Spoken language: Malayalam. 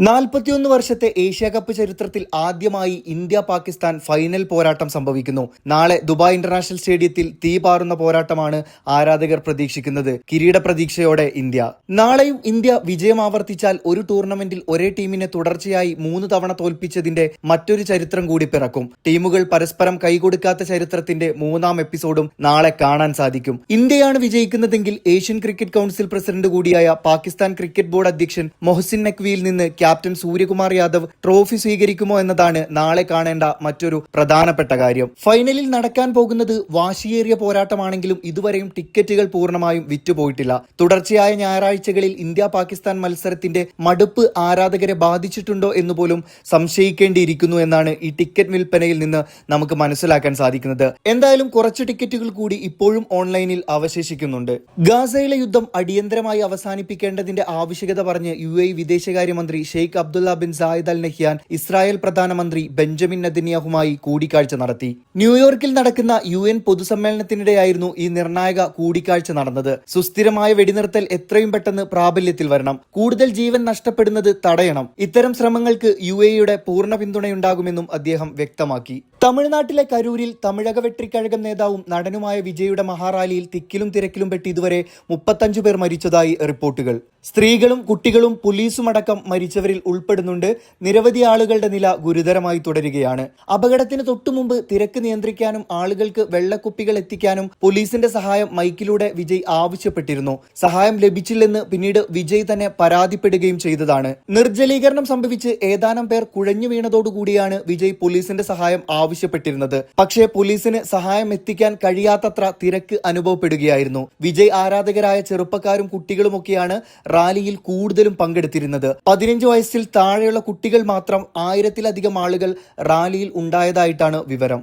നാൽപ്പത്തിയൊന്ന് വർഷത്തെ ഏഷ്യ കപ്പ് ചരിത്രത്തിൽ ആദ്യമായി ഇന്ത്യ പാകിസ്ഥാൻ ഫൈനൽ പോരാട്ടം സംഭവിക്കുന്നു. നാളെ ദുബായ് ഇന്റർനാഷണൽ സ്റ്റേഡിയത്തിൽ തീ പാറുന്ന പോരാട്ടമാണ് ആരാധകർ പ്രതീക്ഷിക്കുന്നത്. കിരീട പ്രതീക്ഷയോടെ ഇന്ത്യ. നാളെയും ഇന്ത്യ വിജയം ആവർത്തിച്ചാൽ ഒരു ടൂർണമെന്റിൽ ഒരേ ടീമിനെ തുടർച്ചയായി മൂന്ന് തവണ തോൽപ്പിച്ചതിന്റെ മറ്റൊരു ചരിത്രം കൂടി പിറക്കും. ടീമുകൾ പരസ്പരം കൈകൊടുക്കാത്ത ചരിത്രത്തിന്റെ മൂന്നാം എപ്പിസോഡും നാളെ കാണാൻ സാധിക്കും. ഇന്ത്യയാണ് വിജയിക്കുന്നതെങ്കിൽ ഏഷ്യൻ ക്രിക്കറ്റ് കൗൺസിൽ പ്രസിഡന്റ് കൂടിയായ പാകിസ്ഥാൻ ക്രിക്കറ്റ് ബോർഡ് അധ്യക്ഷൻ മൊഹസിൻ നഖ്വിയിൽ നിന്ന് ക്യാപ്റ്റൻ സൂര്യകുമാർ യാദവ് ട്രോഫി സ്വീകരിക്കുമോ എന്നതാണ് നാളെ കാണേണ്ട മറ്റൊരു പ്രധാനപ്പെട്ട കാര്യം. ഫൈനലിൽ നടക്കാൻ പോകുന്നത് വാശിയേറിയ പോരാട്ടമാണെങ്കിലും ഇതുവരെയും ടിക്കറ്റുകൾ പൂർണമായും വിറ്റുപോയിട്ടില്ല. തുടർച്ചയായ ഞായറാഴ്ചകളിൽ ഇന്ത്യ പാകിസ്ഥാൻ മത്സരത്തിന്റെ മടുപ്പ് ആരാധകരെ ബാധിച്ചിട്ടുണ്ടോ എന്ന് പോലും സംശയിക്കേണ്ടിയിരിക്കുന്നു എന്നാണ് ഈ ടിക്കറ്റ് വിൽപ്പനയിൽ നിന്ന് നമുക്ക് മനസ്സിലാക്കാൻ സാധിക്കുന്നത്. എന്തായാലും കുറച്ച് ടിക്കറ്റുകൾ കൂടി ഇപ്പോഴും ഓൺലൈനിൽ അവശേഷിക്കുന്നുണ്ട്. ഗാസയിലെ യുദ്ധം അടിയന്തരമായി അവസാനിപ്പിക്കേണ്ടതിന്റെ ആവശ്യകത പറഞ്ഞ് യു എ വിദേശകാര്യമന്ത്രി Sheikh Abdullah bin Zayed al Nahyan Israel പ്രധാനമന്ത്രി ബെഞ്ചമിൻ നെതന്യാഹുമായി കൂടിക്കാഴ്ച നടത്തി. ന്യൂയോർക്കിൽ നടക്കുന്ന യു എൻ പൊതുസമ്മേളനത്തിനിടെയായിരുന്നു ഈ നിർണായക കൂടിക്കാഴ്ച നടന്നത്. സുസ്ഥിരമായ വെടിനിർത്തൽ എത്രയും പെട്ടെന്ന് പ്രാബല്യത്തിൽ വരണം. കൂടുതൽ ജീവൻ നഷ്ടപ്പെടുന്നത് തടയണം. ഇത്തരം ശ്രമങ്ങൾക്ക് യു എയുടെ പൂർണ പിന്തുണയുണ്ടാകുമെന്നും അദ്ദേഹം വ്യക്തമാക്കി. തമിഴ്നാട്ടിലെ കരൂരിൽ തമിഴക വെട്രിക്കഴകം നേതാവും നടനുമായ വിജയുടെ മഹാറാലിയിൽ തിക്കിലും തിരക്കിലും പെട്ട് ഇതുവരെ മുപ്പത്തഞ്ചു പേർ മരിച്ചതായി റിപ്പോർട്ടുകൾ. സ്ത്രീകളും കുട്ടികളും പോലീസും അടക്കം മരിച്ചവരിൽ ഉൾപ്പെടുന്നുണ്ട്. നിരവധി ആളുകളുടെ നില ഗുരുതരമായി തുടരുകയാണ്. അപകടത്തിന് തൊട്ടുമുമ്പ് തിരക്ക് നിയന്ത്രിക്കാനും ആളുകൾക്ക് വെള്ളക്കുപ്പികൾ എത്തിക്കാനും പോലീസിന്റെ സഹായം മൈക്കിലൂടെ വിജയ് ആവശ്യപ്പെട്ടിരുന്നു. സഹായം ലഭിച്ചില്ലെന്ന് പിന്നീട് വിജയ് തന്നെ പരാതിപ്പെടുകയും ചെയ്തതാണ്. നിർജലീകരണം സംഭവിച്ച് ഏതാനും പേർ കുഴഞ്ഞു വീണതോടുകൂടിയാണ് വിജയ് പോലീസിന്റെ സഹായം ആവശ്യപ്പെട്ടിരുന്നത്. പക്ഷേ പോലീസിന് സഹായം എത്തിക്കാൻ കഴിയാത്തത്ര തിരക്ക് അനുഭവപ്പെടുകയായിരുന്നു. വിജയ് ആരാധകരായ ചെറുപ്പക്കാരും കുട്ടികളുമൊക്കെയാണ് റാലിയിൽ കൂടുതലും പങ്കെടുത്തിരുന്നത്. പതിനഞ്ച് വയസ്സിൽ താഴെയുള്ള കുട്ടികൾ മാത്രം ആയിരത്തിലധികം ആളുകൾ റാലിയിൽ ഉണ്ടായതായിട്ടാണ് വിവരം.